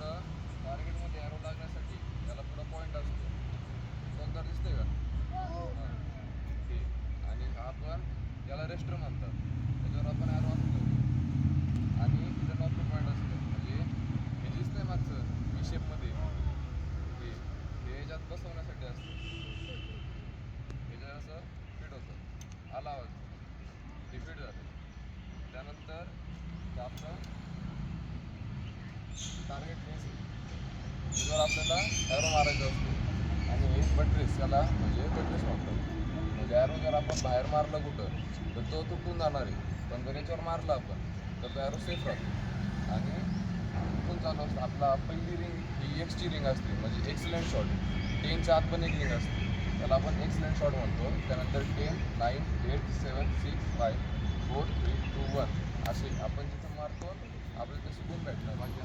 पुढं टार्गेटमध्ये ॲरो लागण्यासाठी त्याला पुढं पॉईंट असतो. कोणता दिसते का? ओके. आणि आपण याला रेस्टर म्हणतात. त्याच्यावर आपण ॲरो असतो आणि इथं नॉर्थ पॉईंट असतं. म्हणजे हे दिसतंय मागचं व्ही शेपमध्ये हे हे याच्यात बसवण्यासाठी असतं. ह्याच्यात असं फिट होतं. आला आवाज हे फिट झालं त्यानंतर हे आपलं टार्गेट बेस त्याच्यावर आपल्याला ॲरो मारायचा असतो आणि हे बट्रेस याला म्हणजे बट्रेस म्हणतात म्हणजे ॲरो जर आपण बाहेर मारलं कुठं तर तो तुटून जाणार आहे पण जर याच्यावर मारला आपण तर तो ॲरो सेफ राहतो आणि तिथून चालू असतं आपला पहिली रिंग ही एक्सची रिंग असते म्हणजे एक्सलंट शॉट टेनच्या आत पण एक रिंग असते त्याला आपण एक्सलंट शॉट म्हणतो त्यानंतर ten nine eight seven six five four three two one असे आपण जिथं मारतो आपल्याला ते सुकून भेटणार बाकी